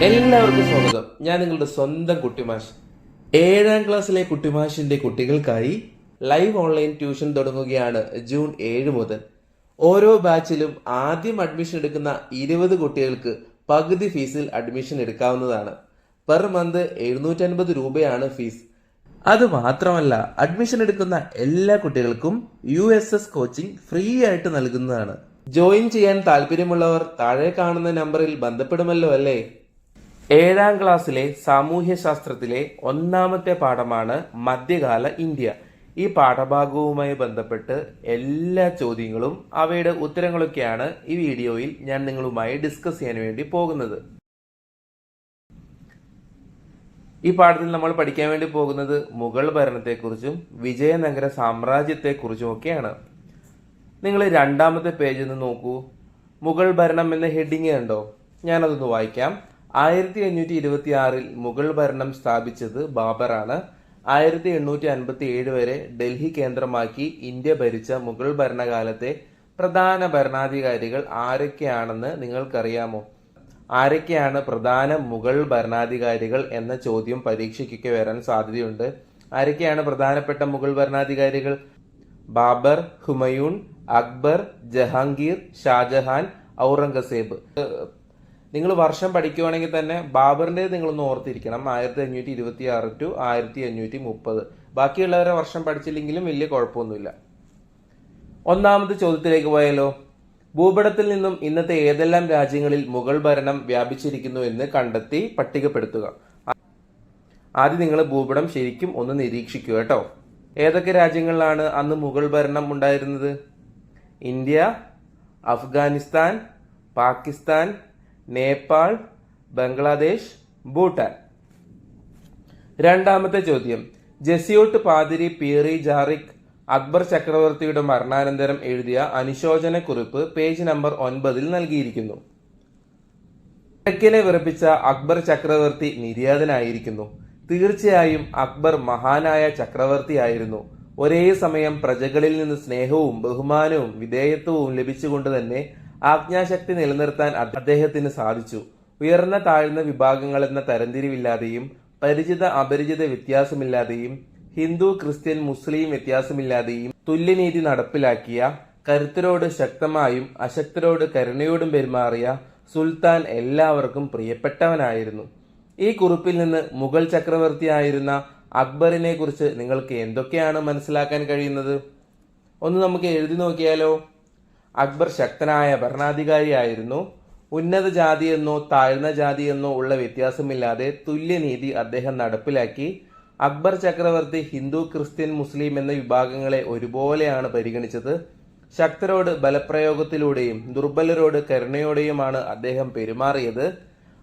എല്ലാവർക്കും സ്വാഗതം. ഞാൻ നിങ്ങളുടെ സ്വന്തം കുട്ടിമാഷ്. ഏഴാം ക്ലാസ്സിലെ കുട്ടിമാഷിന്റെ കുട്ടികൾക്കായി ലൈവ് ഓൺലൈൻ ട്യൂഷൻ തുടങ്ങുകയാണ് ജൂൺ ഏഴ് മുതൽ. ഓരോ ബാച്ചിലും ആദ്യം അഡ്മിഷൻ എടുക്കുന്ന ഇരുപത് കുട്ടികൾക്ക് പകുതി ഫീസിൽ അഡ്മിഷൻ എടുക്കാവുന്നതാണ്. പെർ മന്ത് എഴുന്നൂറ്റൻപത് രൂപയാണ് ഫീസ് അത് മാത്രമല്ല അഡ്മിഷൻ എടുക്കുന്ന എല്ലാ കുട്ടികൾക്കും U S S coaching free ആയിട്ട് നൽകുന്നതാണ്. ജോയിൻ ചെയ്യാൻ താല്പര്യമുള്ളവർ താഴെ കാണുന്ന നമ്പറിൽ ബന്ധപ്പെടുമല്ലോ അല്ലേ? ഏഴാം ക്ലാസ്സിലെ സാമൂഹ്യശാസ്ത്രത്തിലെ ഒന്നാമത്തെ പാഠമാണ് മധ്യകാല ഇന്ത്യ. ഈ പാഠഭാഗവുമായി ബന്ധപ്പെട്ട് എല്ലാ ചോദ്യങ്ങളും അവയുടെ ഉത്തരങ്ങളൊക്കെയാണ് ഈ വീഡിയോയിൽ ഞാൻ നിങ്ങളുമായി ഡിസ്കസ് ചെയ്യാൻ വേണ്ടി പോകുന്നത്. ഈ പാഠത്തിൽ നമ്മൾ പഠിക്കാൻ വേണ്ടി പോകുന്നത് മുഗൾ ഭരണത്തെക്കുറിച്ചും വിജയനഗര സാമ്രാജ്യത്തെക്കുറിച്ചും ഒക്കെയാണ് നിങ്ങൾ രണ്ടാമത്തെ പേജിൽ നിന്ന് നോക്കൂ. മുഗൾ ഭരണം എന്ന ഹെഡിങ് ഉണ്ടോ? ഞാനതൊന്ന് വായിക്കാം. ആയിരത്തി അഞ്ഞൂറ്റി ഇരുപത്തി ആറിൽ മുഗൾ ഭരണം സ്ഥാപിച്ചത് ബാബറാണ്. ആയിരത്തി എണ്ണൂറ്റി അൻപത്തി ഏഴ് വരെ ഡൽഹി കേന്ദ്രമാക്കി ഇന്ത്യ ഭരിച്ച മുഗൾ ഭരണകാലത്തെ പ്രധാന ഭരണാധികാരികൾ ആരൊക്കെയാണെന്ന് നിങ്ങൾക്കറിയാമോ? ആരൊക്കെയാണ് പ്രധാന മുഗൾ ഭരണാധികാരികൾ എന്ന ചോദ്യം പരീക്ഷയ്ക്കൊക്കെ വരാൻ സാധ്യതയുണ്ട്. ആരൊക്കെയാണ് പ്രധാനപ്പെട്ട മുഗൾ ഭരണാധികാരികൾ? ബാബർ ഹുമയൂൺ അക്ബർ ജഹാംഗീർ ഷാജഹാൻ ഔറംഗസേബ്. നിങ്ങൾ വർഷം പഠിക്കുവാണെങ്കിൽ തന്നെ ബാബറിന്റെ നിങ്ങളൊന്ന് ഓർത്തിരിക്കണം. ആയിരത്തി അഞ്ഞൂറ്റി ഇരുപത്തി ആറ് ടു ആയിരത്തി അഞ്ഞൂറ്റി മുപ്പത് ബാക്കിയുള്ളവരെ വർഷം പഠിച്ചില്ലെങ്കിലും വലിയ കുഴപ്പമൊന്നുമില്ല. ഒന്നാമത്തെ ചോദ്യത്തിലേക്ക് പോയാലോ? ഭൂപടത്തിൽ നിന്നും ഇന്നത്തെ ഏതെല്ലാം രാജ്യങ്ങളിൽ മുഗൾ ഭരണം വ്യാപിച്ചിരിക്കുന്നു എന്ന് കണ്ടെത്തി പട്ടികപ്പെടുത്തുക. ആദ്യം നിങ്ങൾ ഭൂപടം ശരിക്കും ഒന്ന് നിരീക്ഷിക്കുക കേട്ടോ. ഏതൊക്കെ രാജ്യങ്ങളിലാണ് അന്ന് മുഗൾ ഭരണം ഉണ്ടായിരുന്നത്? ഇന്ത്യ അഫ്ഗാനിസ്ഥാൻ പാകിസ്ഥാൻ നേപ്പാൾ ബംഗ്ലാദേശ് ഭൂട്ടാൻ. രണ്ടാമത്തെ ചോദ്യം. ജസിയോട്ട് പാതിരി പീറി ജാറിക് അക്ബർ ചക്രവർത്തിയുടെ മരണാനന്തരം എഴുതിയ അനുശോചന കുറിപ്പ് പേജ് നമ്പർ ഒൻപതിൽ നൽകിയിരിക്കുന്നു. കിഴക്കിനെ വിറപ്പിച്ച അക്ബർ ചക്രവർത്തി നിര്യാതനായിരിക്കുന്നു. തീർച്ചയായും അക്ബർ മഹാനായ ചക്രവർത്തിയായിരുന്നു ഒരേ സമയം പ്രജകളിൽ നിന്ന് സ്നേഹവും ബഹുമാനവും വിധേയത്വവും ലഭിച്ചുകൊണ്ട് തന്നെ ആജ്ഞാശക്തി നിലനിർത്താൻ അദ്ദേഹത്തിന് സാധിച്ചു. ഉയർന്ന താഴ്ന്ന വിഭാഗങ്ങൾ എന്ന തരംതിരിവില്ലാതെയും പരിചിത അപരിചിത വ്യത്യാസമില്ലാതെയും ഹിന്ദു ക്രിസ്ത്യൻ മുസ്ലിം വ്യത്യാസമില്ലാതെയും തുല്യനീതി നടപ്പിലാക്കിയ കരുത്തരോട് ശക്തമായും അശക്തരോട് കരുണയോടും പെരുമാറിയ സുൽത്താൻ എല്ലാവർക്കും പ്രിയപ്പെട്ടവനായിരുന്നു. ഈ കുറിപ്പിൽ നിന്ന് മുഗൾ ചക്രവർത്തിയായിരുന്ന അക്ബറിനെ കുറിച്ച് നിങ്ങൾക്ക് എന്തൊക്കെയാണ് മനസ്സിലാക്കാൻ കഴിയുന്നത്? ഒന്ന് നമുക്ക് എഴുതി നോക്കിയാലോ? അക്ബർ ശക്തനായ ഭരണാധികാരിയായിരുന്നു. ഉന്നത ജാതിയെന്നോ താഴ്ന്ന ജാതിയെന്നോ ഉള്ള വ്യത്യാസമില്ലാതെ തുല്യനീതി അദ്ദേഹം നടപ്പിലാക്കി. അക്ബർ ചക്രവർത്തി ഹിന്ദു ക്രിസ്ത്യൻ മുസ്ലിം എന്ന വിഭാഗങ്ങളെ ഒരുപോലെയാണ് പരിഗണിച്ചത്. ശക്തരോട് ബലപ്രയോഗത്തിലൂടെയും ദുർബലരോട് കരുണയോടെയുമാണ് അദ്ദേഹം പെരുമാറിയത്.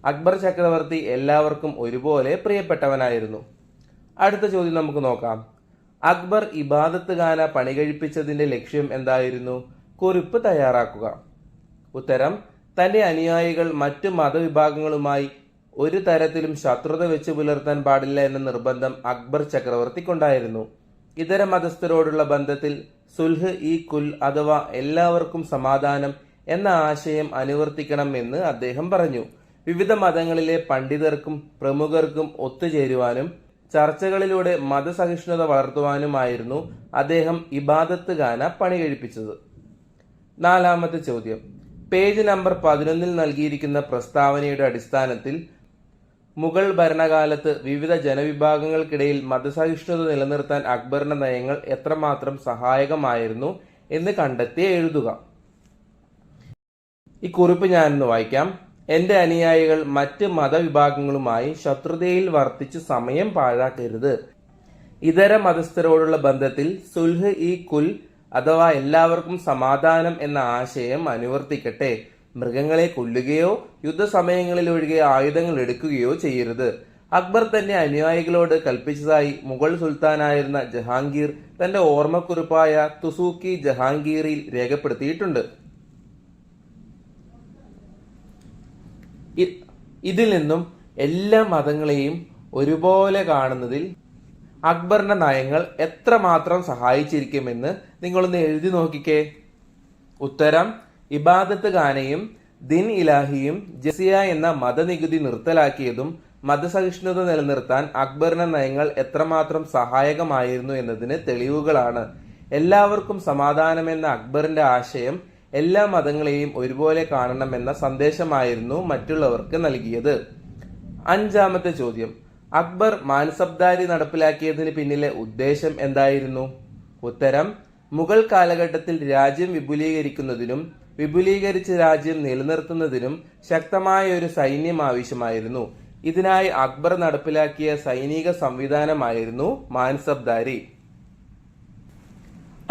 അക്ബർ ചക്രവർത്തി എല്ലാവർക്കും ഒരുപോലെ പ്രിയപ്പെട്ടവനായിരുന്നു. അടുത്ത ചോദ്യം നമുക്ക് നോക്കാം. അക്ബർ ഇബാദത്ത് ഖാന പണി കഴിപ്പിച്ചതിന്റെ ലക്ഷ്യം എന്തായിരുന്നു? കുറിപ്പ് തയ്യാറാക്കുക. ഉത്തരം തന്റെ അനുയായികൾ മറ്റു മതവിഭാഗങ്ങളുമായി ഒരു തരത്തിലും ശത്രുത വെച്ച് പുലർത്താൻ പാടില്ല എന്ന നിർബന്ധം അക്ബർ ചക്രവർത്തിക്കുണ്ടായിരുന്നു. ഇതര മതസ്ഥരോടുള്ള ബന്ധത്തിൽ സുൽഹ് ഈ കുൽ അഥവാ എല്ലാവർക്കും സമാധാനം എന്ന ആശയം അനുവർത്തിക്കണമെന്ന് അദ്ദേഹം പറഞ്ഞു. വിവിധ മതങ്ങളിലെ പണ്ഡിതർക്കും പ്രമുഖർക്കും ഒത്തുചേരുവാനും ചർച്ചകളിലൂടെ മതസഹിഷ്ണുത വളർത്തുവാനുമായിരുന്നു അദ്ദേഹം ഇബാദത്ത് ഖാന പണി കഴിപ്പിച്ചത് നാലാമത്തെ ചോദ്യം. പേജ് നമ്പർ പതിനൊന്നിൽ നൽകിയിരിക്കുന്ന പ്രസ്താവനയുടെ അടിസ്ഥാനത്തിൽ മുഗൾ ഭരണകാലത്ത് വിവിധ ജനവിഭാഗങ്ങൾക്കിടയിൽ മതസഹിഷ്ണുത നിലനിർത്താൻ അക്ബറിന്റെ നയങ്ങൾ എത്രമാത്രം സഹായകമായിരുന്നു എന്ന് കണ്ടെത്തി എഴുതുക. ഈ കുറിപ്പ് ഞാനൊന്ന് വായിക്കാം. എന്റെ അനുയായികൾ മറ്റ് മതവിഭാഗങ്ങളുമായി ശത്രുതയിൽ വർത്തിച്ചു സമയം പാഴാക്കരുത്. ഇതര മതസ്ഥരോടുള്ള ബന്ധത്തിൽ സുൽഹ് ഇ കുൽ അഥവാ എല്ലാവർക്കും സമാധാനം എന്ന ആശയം അനുവർത്തിക്കട്ടെ. മൃഗങ്ങളെ കൊല്ലുകയോ യുദ്ധസമയങ്ങളിൽ ഒഴികെ ആയുധങ്ങൾ എടുക്കുകയോ ചെയ്യരുത്. അക്ബർ തന്റെ അനുയായികളോട് കൽപ്പിച്ചതായി മുഗൾ സുൽത്താനായിരുന്ന ജഹാംഗീർ തന്റെ ഓർമ്മക്കുറിപ്പായ തുസൂക്കി ജഹാംഗീറിൽ രേഖപ്പെടുത്തിയിട്ടുണ്ട്. ഇതിൽ നിന്നും എല്ലാ മതങ്ങളെയും ഒരുപോലെ കാണുന്നതിൽ അക്ബറിന്റെ നയങ്ങൾ എത്രമാത്രം സഹായിച്ചിരിക്കുമെന്ന് നിങ്ങളൊന്ന് എഴുതി നോക്കിക്കേ. ഉത്തരം ഇബാദത്ത് ഖാനയും ദിൻ ഇലാഹിയും ജസിയ എന്ന മതനികുതി നിർത്തലാക്കിയതും മതസഹിഷ്ണുത നിലനിർത്താൻ അക്ബറിന്റെ നയങ്ങൾ എത്രമാത്രം സഹായകമായിരുന്നു എന്നതിന് തെളിവുകളാണ്. എല്ലാവർക്കും സമാധാനമെന്ന അക്ബറിന്റെ ആശയം എല്ലാ മതങ്ങളെയും ഒരുപോലെ കാണണമെന്ന സന്ദേശമായിരുന്നു മറ്റുള്ളവർക്ക് നൽകിയത്. അഞ്ചാമത്തെ ചോദ്യം. അക്ബർ മാൻസബ്ദാരി നടപ്പിലാക്കിയതിന് പിന്നിലെ ഉദ്ദേശം എന്തായിരുന്നു? ഉത്തരം മുഗൾ കാലഘട്ടത്തിൽ രാജ്യം വിപുലീകരിക്കുന്നതിനും വിപുലീകരിച്ച രാജ്യം നിലനിർത്തുന്നതിനും ശക്തമായ ഒരു സൈന്യം ആവശ്യമായിരുന്നു. ഇതിനായി അക്ബർ നടപ്പിലാക്കിയ സൈനിക സംവിധാനമായിരുന്നു മാൻസബ്ദാരി.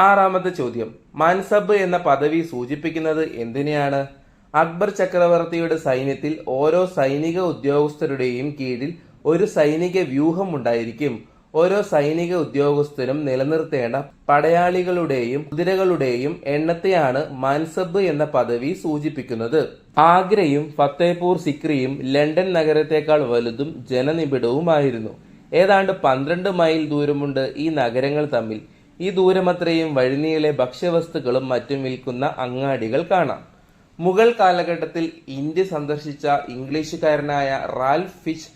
ആറാമത്തെ ചോദ്യം മാൻസബ് എന്ന പദവി സൂചിപ്പിക്കുന്നത് എന്തിനെയാണ്? അക്ബർ ചക്രവർത്തിയുടെ സൈന്യത്തിൽ ഓരോ സൈനിക ഉദ്യോഗസ്ഥരുടെയും കീഴിൽ ഒരു സൈനിക വ്യൂഹം ഉണ്ടായിരിക്കും ഓരോ സൈനിക ഉദ്യോഗസ്ഥരും നിലനിർത്തേണ്ട പടയാളികളുടെയും കുതിരകളുടെയും എണ്ണത്തെയാണ് മാൻസബ് എന്ന പദവി സൂചിപ്പിക്കുന്നത്. ആഗ്രയും ഫത്തേപൂർ സിക്രിയും ലണ്ടൻ നഗരത്തെക്കാൾ വലുതും ജനനിബിഡവുമായിരുന്നു. ഏതാണ്ട് പന്ത്രണ്ട് മൈൽ ദൂരമുണ്ട് ഈ നഗരങ്ങൾ തമ്മിൽ. ഈ ദൂരമത്രയും വഴിനീളെ ഭക്ഷ്യവസ്തുക്കളും മറ്റും വിൽക്കുന്ന അങ്ങാടികൾ കാണാം. മുഗൾ കാലഘട്ടത്തിൽ ഇന്ത്യ സന്ദർശിച്ച ഇംഗ്ലീഷുകാരനായ റാൽഫ് ഫിച്ച്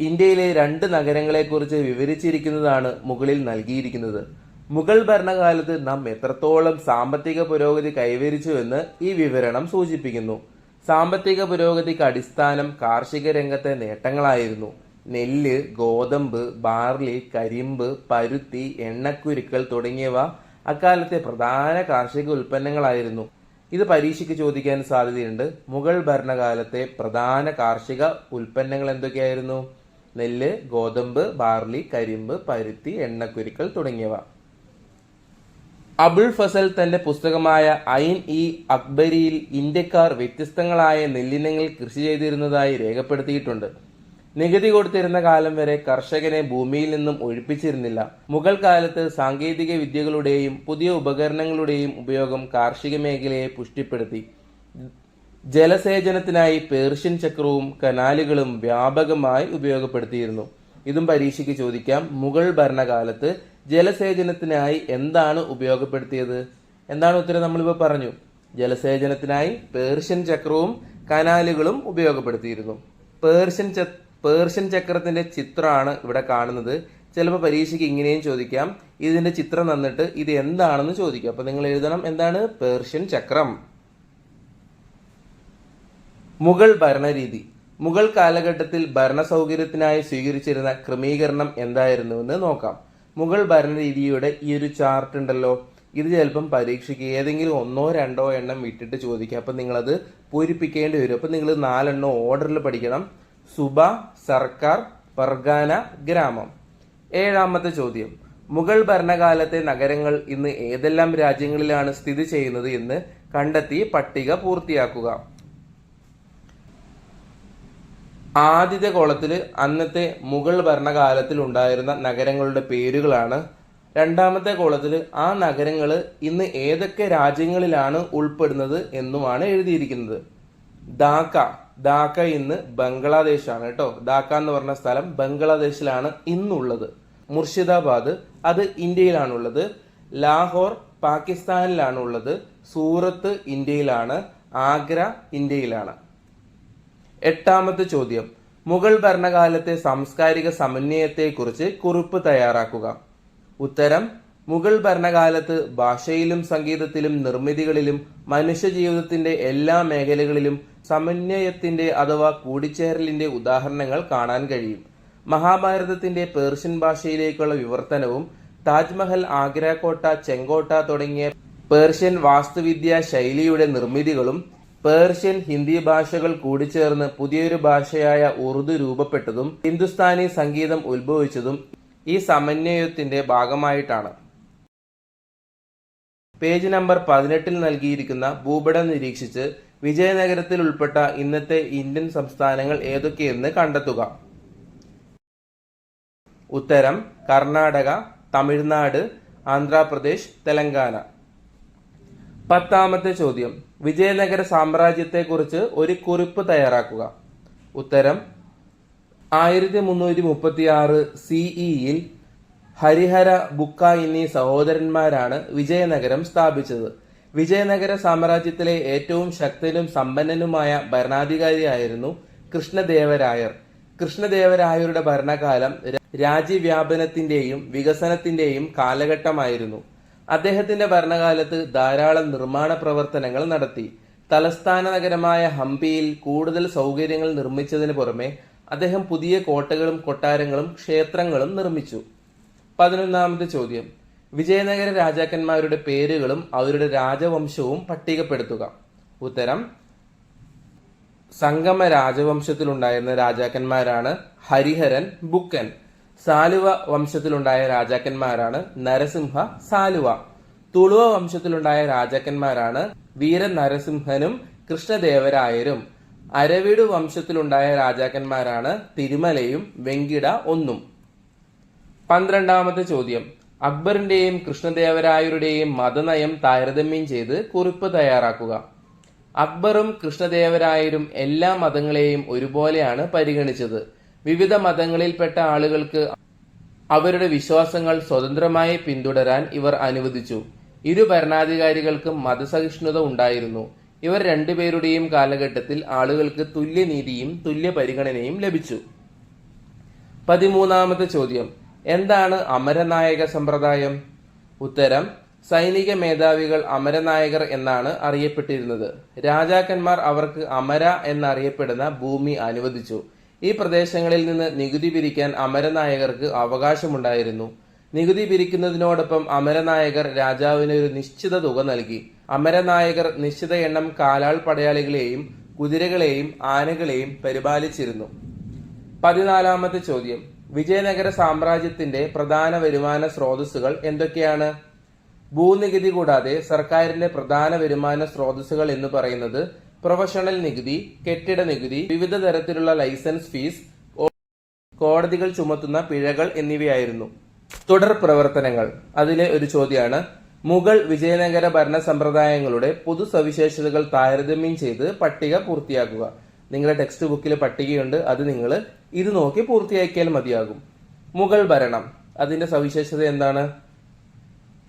ഇന്ത്യയിലെ രണ്ട് നഗരങ്ങളെക്കുറിച്ച് വിവരിച്ചിരിക്കുന്നതാണ് മുകളിൽ നൽകിയിരിക്കുന്നത്. മുഗൾ ഭരണകാലത്ത് നാം എത്രത്തോളം സാമ്പത്തിക പുരോഗതി കൈവരിച്ചുവെന്ന് ഈ വിവരണം സൂചിപ്പിക്കുന്നു. സാമ്പത്തിക പുരോഗതിക്ക് അടിസ്ഥാനം കാർഷിക രംഗത്തെ നേട്ടങ്ങളായിരുന്നു. നെല്ല് ഗോതമ്പ് ബാർലി കരിമ്പ് പരുത്തി എണ്ണക്കുരുക്കൾ തുടങ്ങിയവ അക്കാലത്തെ പ്രധാന കാർഷിക ഉൽപ്പന്നങ്ങളായിരുന്നു. ഇത് പരീക്ഷയ്ക്ക് ചോദിക്കാൻ സാധ്യതയുണ്ട്. മുഗൾ ഭരണകാലത്തെ പ്രധാന കാർഷിക ഉൽപ്പന്നങ്ങൾ എന്തൊക്കെയായിരുന്നു? നെല്ല് ഗോതമ്പ് ബാർലി കരിമ്പ് പരുത്തി എണ്ണക്കുരുക്കൾ തുടങ്ങിയവ. അബുൾ ഫസൽ തന്റെ പുസ്തകമായ ഐൻ ഇ അക്ബരിയിൽ ഇന്ത്യക്കാർ വ്യത്യസ്തങ്ങളായ നെല്ലിനങ്ങൾ കൃഷി ചെയ്തിരുന്നതായി രേഖപ്പെടുത്തിയിട്ടുണ്ട്. നികുതി കൊടുത്തിരുന്ന കാലം വരെ കർഷകനെ ഭൂമിയിൽ നിന്നും ഒഴിപ്പിച്ചിരുന്നില്ല. മുഗൾ കാലത്ത് സാങ്കേതിക വിദ്യകളുടെയും പുതിയ ഉപകരണങ്ങളുടെയും ഉപയോഗം കാർഷിക മേഖലയെ പുഷ്ടിപ്പെടുത്തി. ജലസേചനത്തിനായി പേർഷ്യൻ ചക്രവും കനാലുകളും വ്യാപകമായി ഉപയോഗപ്പെടുത്തിയിരുന്നു. ഇതും പരീക്ഷയ്ക്ക് ചോദിക്കാം മുഗൾ ഭരണകാലത്ത് ജലസേചനത്തിനായി എന്താണ് ഉപയോഗപ്പെടുത്തിയത്? എന്താണ് ഉത്തരം നമ്മളിപ്പോൾ പറഞ്ഞു? ജലസേചനത്തിനായി പേർഷ്യൻ ചക്രവും കനാലുകളും ഉപയോഗപ്പെടുത്തിയിരുന്നു. പേർഷ്യൻ ച പേർഷ്യൻ ചക്രത്തിന്റെ ചിത്രമാണ് ഇവിടെ കാണുന്നത്. ചിലപ്പോൾ പരീക്ഷയ്ക്ക് ഇങ്ങനെയും ചോദിക്കാം ഇതിന്റെ ചിത്രം തന്നിട്ട് ഇത് എന്താണെന്ന് ചോദിക്കാം. അപ്പൊ നിങ്ങൾ എഴുതണം എന്താണ്? പേർഷ്യൻ ചക്രം. മുഗൾ ഭരണരീതി. മുഗൾ കാലഘട്ടത്തിൽ ഭരണ സൗകര്യത്തിനായി സ്വീകരിച്ചിരുന്ന ക്രമീകരണം എന്തായിരുന്നുവെന്ന് നോക്കാം. മുഗൾ ഭരണരീതിയുടെ ഈ ഒരു ചാർട്ട് ഉണ്ടല്ലോ. ഇത് ചിലപ്പം പരീക്ഷയ്ക്ക് ഏതെങ്കിലും ഒന്നോ രണ്ടോ എണ്ണം വിട്ടിട്ട് ചോദിക്കാം. അപ്പം നിങ്ങളത് പൂരിപ്പിക്കേണ്ടി വരും. അപ്പം നിങ്ങൾ നാലെണ്ണം ഓർഡറിൽ പഠിക്കണം. സുബ സർക്കാർ പർഗാന ഗ്രാമം. ഏഴാമത്തെ ചോദ്യം. മുഗൾ ഭരണകാലത്തെ നഗരങ്ങൾ ഇന്ന് ഏതെല്ലാം രാജ്യങ്ങളിലാണ് സ്ഥിതി ചെയ്യുന്നത് എന്ന് കണ്ടെത്തി പട്ടിക പൂർത്തിയാക്കുക. ആദ്യത്തെ കോളത്തിൽ അന്നത്തെ മുഗൾ ഭരണകാലത്തിൽ ഉണ്ടായിരുന്ന നഗരങ്ങളുടെ പേരുകളാണ്. രണ്ടാമത്തെ കോളത്തിൽ ആ നഗരങ്ങൾ ഇന്ന് ഏതൊക്കെ രാജ്യങ്ങളിലാണ് ഉൾപ്പെടുന്നത് എന്നുമാണ് എഴുതിയിരിക്കുന്നത്. ധാക്ക. ധാക്ക ഇന്ന് ബംഗ്ലാദേശാണ് കേട്ടോ. ധാക്ക എന്ന് പറഞ്ഞ സ്ഥലം ബംഗ്ലാദേശിലാണ് ഇന്നുള്ളത്. മുർഷിദാബാദ് അത് ഇന്ത്യയിലാണുള്ളത്. ലാഹോർ പാകിസ്ഥാനിലാണുള്ളത്. സൂറത്ത് ഇന്ത്യയിലാണ്. ആഗ്ര ഇന്ത്യയിലാണ്. എട്ടാമത്തെ ചോദ്യം. മുഗൾ ഭരണകാലത്തെ സാംസ്കാരിക സമന്വയത്തെക്കുറിച്ച് കുറിപ്പ് തയ്യാറാക്കുക. ഉത്തരം മുഗൾ ഭരണകാലത്ത് ഭാഷയിലും സംഗീതത്തിലും നിർമ്മിതികളിലും മനുഷ്യജീവിതത്തിന്റെ എല്ലാ മേഖലകളിലും സമന്വയത്തിന്റെ അഥവാ കൂടിച്ചേരലിന്റെ ഉദാഹരണങ്ങൾ കാണാൻ കഴിയും. മഹാഭാരതത്തിന്റെ പേർഷ്യൻ ഭാഷയിലേക്കുള്ള വിവർത്തനവും താജ്മഹൽ ആഗ്ര കോട്ട ചെങ്കോട്ട തുടങ്ങിയ പേർഷ്യൻ വാസ്തുവിദ്യാ ശൈലിയുടെ നിർമ്മിതികളും പേർഷ്യൻ ഹിന്ദി ഭാഷകൾ കൂടിച്ചേർന്ന് പുതിയൊരു ഭാഷയായ ഉറുദു രൂപപ്പെട്ടതും ഹിന്ദുസ്ഥാനി സംഗീതം ഉത്ഭവിച്ചതും ഈ സമന്വയത്തിന്റെ ഭാഗമായിട്ടാണ്. പേജ് നമ്പർ പതിനെട്ടിൽ നൽകിയിരിക്കുന്ന ഭൂപടം നിരീക്ഷിച്ച് വിജയനഗരത്തിൽ ഉൾപ്പെട്ട ഇന്നത്തെ ഇന്ത്യൻ സംസ്ഥാനങ്ങൾ ഏതൊക്കെയെന്ന് കണ്ടെത്തുക. ഉത്തരം കർണാടക തമിഴ്നാട് ആന്ധ്രാപ്രദേശ് തെലങ്കാന. പത്താമത്തെ ചോദ്യം. വിജയനഗര സാമ്രാജ്യത്തെക്കുറിച്ച് ഒരു കുറിപ്പ് തയ്യാറാക്കുക. ഉത്തരം ആയിരത്തി മുന്നൂറ്റി മുപ്പത്തി ആറ് സിഇയിൽ ഹരിഹര ബുക്ക എന്നീ സഹോദരന്മാരാണ് വിജയനഗരം സ്ഥാപിച്ചത്. വിജയനഗര സാമ്രാജ്യത്തിലെ ഏറ്റവും ശക്തനും സമ്പന്നനുമായ ഭരണാധികാരിയായിരുന്നു കൃഷ്ണദേവരായർ. കൃഷ്ണദേവരായരുടെ ഭരണകാലം രാജ്യവ്യാപനത്തിന്റെയും വികസനത്തിന്റെയും കാലഘട്ടമായിരുന്നു. അദ്ദേഹത്തിന്റെ ഭരണകാലത്ത് ധാരാളം നിർമ്മാണ പ്രവർത്തനങ്ങൾ നടത്തി. തലസ്ഥാന നഗരമായ ഹംപിയിൽ കൂടുതൽ സൗകര്യങ്ങൾ നിർമ്മിച്ചതിന് പുറമെ അദ്ദേഹം പുതിയ കോട്ടകളും കൊട്ടാരങ്ങളും ക്ഷേത്രങ്ങളും നിർമ്മിച്ചു. പതിനൊന്നാമത്തെ ചോദ്യം. വിജയനഗര രാജാക്കന്മാരുടെ പേരുകളും അവരുടെ രാജവംശവും പട്ടികപ്പെടുത്തുക. ഉത്തരം സംഗമ രാജവംശത്തിലുണ്ടായിരുന്ന രാജാക്കന്മാരാണ് ഹരിഹരൻ ബുക്കൻ. സാലുവ വംശത്തിലുണ്ടായ രാജാക്കന്മാരാണ് നരസിംഹ സാലുവ. തുളുവ വംശത്തിലുണ്ടായ രാജാക്കന്മാരാണ് വീര നരസിംഹനും കൃഷ്ണദേവരായരും. അരവിടു വംശത്തിലുണ്ടായ രാജാക്കന്മാരാണ് തിരുമലയും വെങ്കിട ഒന്നും. പന്ത്രണ്ടാമത്തെ ചോദ്യം. അക്ബറിന്റെയും കൃഷ്ണദേവരായരുടെയും മതനയം താരതമ്യം ചെയ്ത് കുറിപ്പ് തയ്യാറാക്കുക. അക്ബറും കൃഷ്ണദേവരായരും എല്ലാ മതങ്ങളെയും ഒരുപോലെയാണ് പരിഗണിച്ചത്. വിവിധ മതങ്ങളിൽപ്പെട്ട ആളുകൾക്ക് അവരുടെ വിശ്വാസങ്ങൾ സ്വതന്ത്രമായി പിന്തുടരാൻ ഇവർ അനുവദിച്ചു. ഇരു ഭരണാധികാരികൾക്കും മതസഹിഷ്ണുത ഉണ്ടായിരുന്നു. ഇവർ രണ്ടുപേരുടെയും കാലഘട്ടത്തിൽ ആളുകൾക്ക് തുല്യനീതിയും തുല്യ പരിഗണനയും ലഭിച്ചു. പതിമൂന്നാമത്തെ ചോദ്യം. എന്താണ് അമരനായക സമ്പ്രദായം? ഉത്തരം സൈനിക മേധാവികൾ അമരനായകർ എന്നാണ് അറിയപ്പെട്ടിരുന്നത്. രാജാക്കന്മാർ അവർക്ക് അമര എന്നറിയപ്പെടുന്ന ഭൂമി അനുവദിച്ചു. ഈ പ്രദേശങ്ങളിൽ നിന്ന് നികുതി പിരിക്കാൻ അമരനായകർക്ക് അവകാശമുണ്ടായിരുന്നു. നികുതി പിരിക്കുന്നതിനോടൊപ്പം അമരനായകർ രാജാവിന് ഒരു നിശ്ചിത തുക നൽകി. അമരനായകർ നിശ്ചിത എണ്ണം കാലാൾ പടയാളികളെയും കുതിരകളെയും ആനകളെയും പരിപാലിച്ചിരുന്നു. പതിനാലാമത്തെ ചോദ്യം. വിജയനഗര സാമ്രാജ്യത്തിന്റെ പ്രധാന വരുമാന സ്രോതസ്സുകൾ എന്തൊക്കെയാണ്? ഭൂനികുതി കൂടാതെ സർക്കാരിന്റെ പ്രധാന വരുമാന സ്രോതസ്സുകൾ എന്ന് പറയുന്നത് പ്രൊഫഷണൽ നികുതി കെട്ടിട നികുതി വിവിധ തരത്തിലുള്ള ലൈസൻസ് ഫീസ് കോടതികൾ ചുമത്തുന്ന പിഴകൾ എന്നിവയായിരുന്നു. തുടർ പ്രവർത്തനങ്ങൾ. അതിലെ ഒരു ചോദ്യമാണ് മുഗൾ വിജയനഗര ഭരണ സമ്പ്രദായങ്ങളുടെ പൊതു സവിശേഷതകൾ താരതമ്യം ചെയ്ത് പട്ടിക പൂർത്തിയാക്കുക. നിങ്ങളുടെ ടെക്സ്റ്റ് ബുക്കിൽ പട്ടികയുണ്ട് അത് നിങ്ങൾ ഇത് നോക്കി പൂർത്തിയാക്കിയാൽ മതിയാകും. മുഗൾ ഭരണം. അതിന്റെ സവിശേഷത എന്താണ്?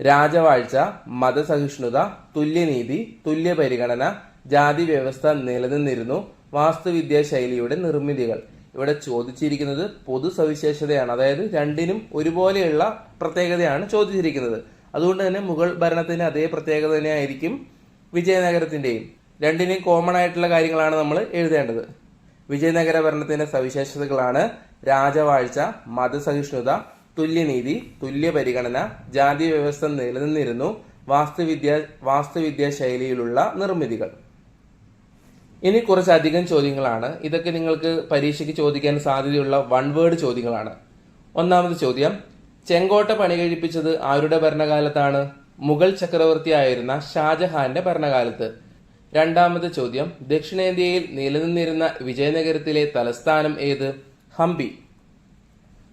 രാജവാഴ്ച മതസഹിഷ്ണുത തുല്യനീതി തുല്യ പരിഗണന ജാതി വ്യവസ്ഥ നിലനിന്നിരുന്നു. വാസ്തുവിദ്യാ ശൈലിയുടെ നിർമ്മിതികൾ. ഇവിടെ ചോദിച്ചിരിക്കുന്നത് പൊതു സവിശേഷതയാണ്. അതായത് രണ്ടിനും ഒരുപോലെയുള്ള പ്രത്യേകതയാണ് ചോദിച്ചിരിക്കുന്നത്. അതുകൊണ്ട് തന്നെ മുഗൾ ഭരണത്തിന് അതേ പ്രത്യേകത തന്നെയായിരിക്കും വിജയനഗരത്തിന്റെയും. രണ്ടിനെയും കോമൺ ആയിട്ടുള്ള കാര്യങ്ങളാണ് നമ്മൾ എഴുതേണ്ടത്. വിജയനഗര ഭരണത്തിന്റെ സവിശേഷതകളാണ് രാജവാഴ്ച മതസഹിഷ്ണുത തുല്യനീതി തുല്യ പരിഗണന ജാതി വ്യവസ്ഥ നിലനിന്നിരുന്നു വാസ്തുവിദ്യ വാസ്തുവിദ്യാ ശൈലിയിലുള്ള നിർമ്മിതികൾ. ഇനി കുറച്ചധികം ചോദ്യങ്ങളാണ്. ഇതൊക്കെ നിങ്ങൾക്ക് പരീക്ഷയ്ക്ക് ചോദിക്കാൻ സാധ്യതയുള്ള വൺ വേർഡ് ചോദ്യങ്ങളാണ്. ഒന്നാമത് ചോദ്യം ചെങ്കോട്ട പണി കഴിപ്പിച്ചത് ആരുടെ ഭരണകാലത്താണ്? മുഗൾ ചക്രവർത്തിയായിരുന്ന ഷാജഹാന്റെ ഭരണകാലത്ത്. രണ്ടാമത് ചോദ്യം ദക്ഷിണേന്ത്യയിൽ നിലനിന്നിരുന്ന വിജയനഗരത്തിലെ തലസ്ഥാനം ഏത്? ഹംപി.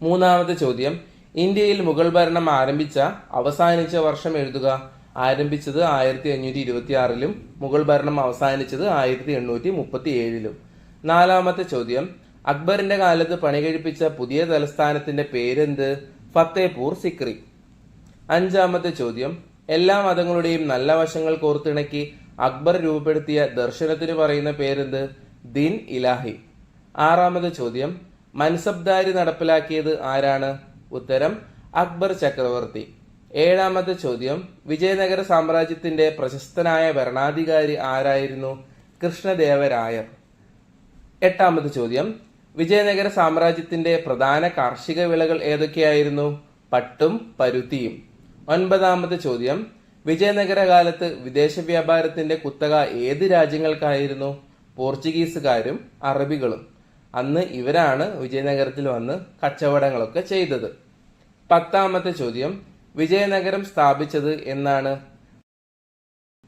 മൂന്നാമത് ചോദ്യം ഇന്ത്യയിൽ മുഗൾ ഭരണം ആരംഭിച്ച അവസാനിച്ച വർഷം എഴുതുക. ആരംഭിച്ചത് ആയിരത്തി അഞ്ഞൂറ്റി ഇരുപത്തി ആറിലും മുഗൾ ഭരണം അവസാനിച്ചത് ആയിരത്തി എണ്ണൂറ്റി മുപ്പത്തി ഏഴിലും നാലാമത്തെ ചോദ്യം. അക്ബറിന്റെ കാലത്ത് പണി കഴിപ്പിച്ച പുതിയ തലസ്ഥാനത്തിന്റെ പേരെന്ത്? ഫത്തേപൂർ സിക്രി. അഞ്ചാമത്തെ ചോദ്യം. എല്ലാ മതങ്ങളുടെയും നല്ല വശങ്ങൾ കോർത്തിണക്കി അക്ബർ രൂപപ്പെടുത്തിയ ദർശനത്തിന് പറയുന്ന പേരെന്ത്? ദിൻ ഇലാഹി. ആറാമത്തെ ചോദ്യം. മൻസബ്ദാരി നടപ്പിലാക്കിയത് ആരാണ്? ഉത്തരം അക്ബർ ചക്രവർത്തി. ഏഴാമത്തെ ചോദ്യം വിജയനഗര സാമ്രാജ്യത്തിന്റെ പ്രശസ്തനായ ഭരണാധികാരി ആരായിരുന്നു? കൃഷ്ണദേവരായർ. എട്ടാമത്തെ ചോദ്യം വിജയനഗര സാമ്രാജ്യത്തിന്റെ പ്രധാന കാർഷിക വിളകൾ ഏതൊക്കെയായിരുന്നു? പട്ടും പരുത്തിയും. ഒൻപതാമത്തെ ചോദ്യം വിജയനഗര കാലത്ത് വിദേശ വ്യാപാരത്തിന്റെ കുത്തക ഏത് രാജ്യങ്ങൾക്കായിരുന്നു? പോർച്ചുഗീസുകാരും അറബികളും. അന്ന് ഇവരാണ് വിജയനഗരത്തിൽ വന്ന് കച്ചവടങ്ങളൊക്കെ ചെയ്തത്. പത്താമത്തെ ചോദ്യം വിജയനഗരം സ്ഥാപിച്ചത് എന്നാണ്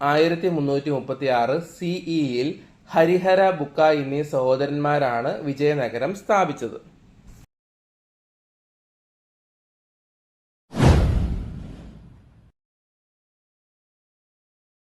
ആയിരത്തി മുന്നൂറ്റി മുപ്പത്തി ആറ് സിഇയിൽ ഹരിഹര ബുക്ക എന്നീ സഹോദരന്മാരാണ് വിജയനഗരം സ്ഥാപിച്ചത്.